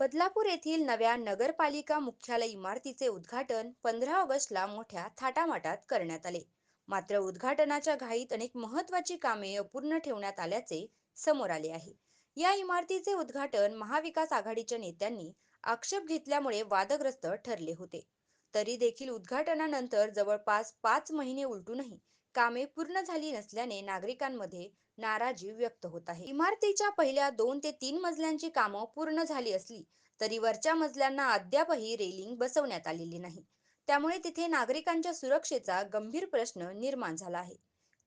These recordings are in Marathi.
बदलापूर येथील नव्या नगरपालिका मुख्यालय इमारतीचे उद्घाटन पंधरा ऑगस्टला मोठ्या थाटामाटात करण्यात आले. मात्र उद्घाटनाच्या घाईत अनेक महत्वाची कामे अपूर्ण ठेवण्यात आल्याचे समोर आले आहे. या इमारतीचे उद्घाटन महाविकास आघाडीच्या नेत्यांनी आक्षेप घेतल्यामुळे वादग्रस्त ठरले होते. तरी देखील उद्घाटनानंतर जवळपास पाच महिने उलटूनही कामे पूर्ण झाली नसल्याने नागरिकांमध्ये नाराजी व्यक्त होत आहे. इमारतीच्या पहिल्या दोन ते तीन मजल्यांची कामं पूर्ण झाली असली तरी वरच्या मजल्यांना अद्यापही रेलिंग बसवण्यात आलेली नाही. त्यामुळे तिथे नागरिकांच्या सुरक्षेचा गंभीर प्रश्न निर्माण झाला आहे.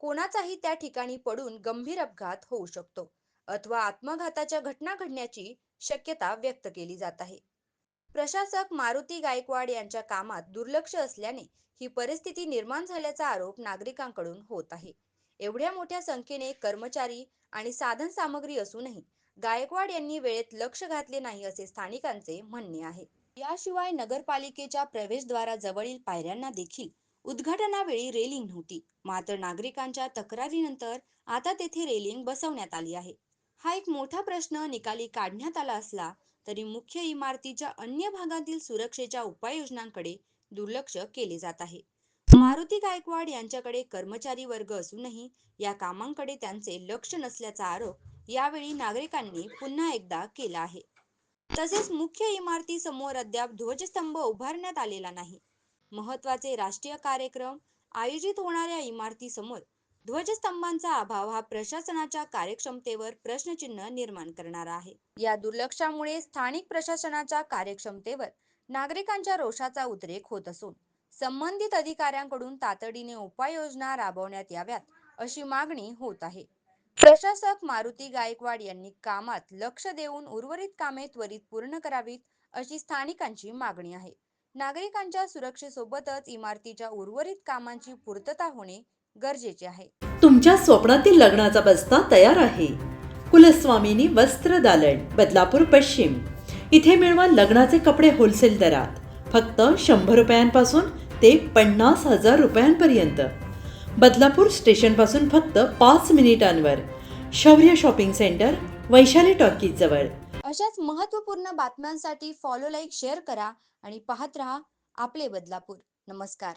कोणाचाही त्या ठिकाणी पडून गंभीर अपघात होऊ शकतो अथवा आत्मघाताच्या घटना घडण्याची शक्यता व्यक्त केली जात आहे. प्रशासक मारुती गायकवाड यांच्या कामात दुर्लक्ष असल्याने ही परिस्थिती निर्माण झाल्याचा आरोप नागरिकांकडून होत आहे. एवढ्या मोठ्या संख्येने कर्मचारी आणि साधन सामग्री असूनही गायकवाड यांनी वेळेत लक्ष घातले नाही असे स्थानिकांचे म्हणणे आहे. याशिवाय नगरपालिकेच्या प्रवेशद्वाराजवळील पायऱ्यांना देखील उद्घाटनावेळी रेलिंग नव्हती. मात्र नागरिकांच्या तक्रारीनंतर आता तेथे रेलिंग बसवण्यात आली आहे. हा एक मोठा प्रश्न निकाली काढण्यात आला असला तरी मुख्य इमारतीच्या अन्य भागातील सुरक्षेच्या उपाययोजनांकडे दुर्लक्ष केले जात आहे. मारुती गायकवाड यांच्याकडे कर्मचारी वर्ग असूनही या कामांकडे त्यांचे लक्ष नसल्याचा आरोप यावेळी नागरिकांनी पुन्हा एकदा केला आहे. तसेच मुख्य इमारती समोर अद्याप ध्वजस्तंभ उभारण्यात आलेला नाही. महत्त्वाचे राष्ट्रीय कार्यक्रम आयोजित होणाऱ्या इमारतीसमोर ध्वजस्तंभांचा अभाव हा प्रशासनाच्या कार्यक्षमतेवर प्रश्नचिन्ह निर्माण करणारा आहे. या दुर्लक्षामुळे स्थानिक प्रशासनाच्या कार्यक्षमतेवर नागरिकांच्या रोषाचा उद्रेक होत असून संबंधित अधिकाऱ्यांकडून तातडीने उपाययोजना राबवण्यात याव्यात अशी मागणी होत आहे. प्रशासक मारुती गायकवाड यांनी कामात लक्ष देऊन उर्वरित कामे त्वरित पूर्ण करावीत अशी स्थानिकांची मागणी आहे. नागरिकांच्या सुरक्षेसोबतच इमारतीच्या उर्वरित कामांची पूर्तता होणे गरजेचे आहे. तुमच्या स्वप्नातील लग्नाचा बस्ता तयार आहे. कुलस्वामिनी वस्त्र दालन बदलापूर पश्चिम. इथे मिळवा लग्नाचे कपडे होलसेल दरात. फक्त शंभर रुपयांपासून ते पन्नास हजार रुपयांपर्यंत. बदलापूर स्टेशनपासून फक्त पाच मिनिटांवर. शौर्य शॉपिंग सेंटर वैशाली टॉकीज जवळ. अशाच महत्त्वपूर्ण बातम्यांसाठी फॉलो लाईक शेअर करा आणि पाहत रहा आपले बदलापूर. नमस्कार.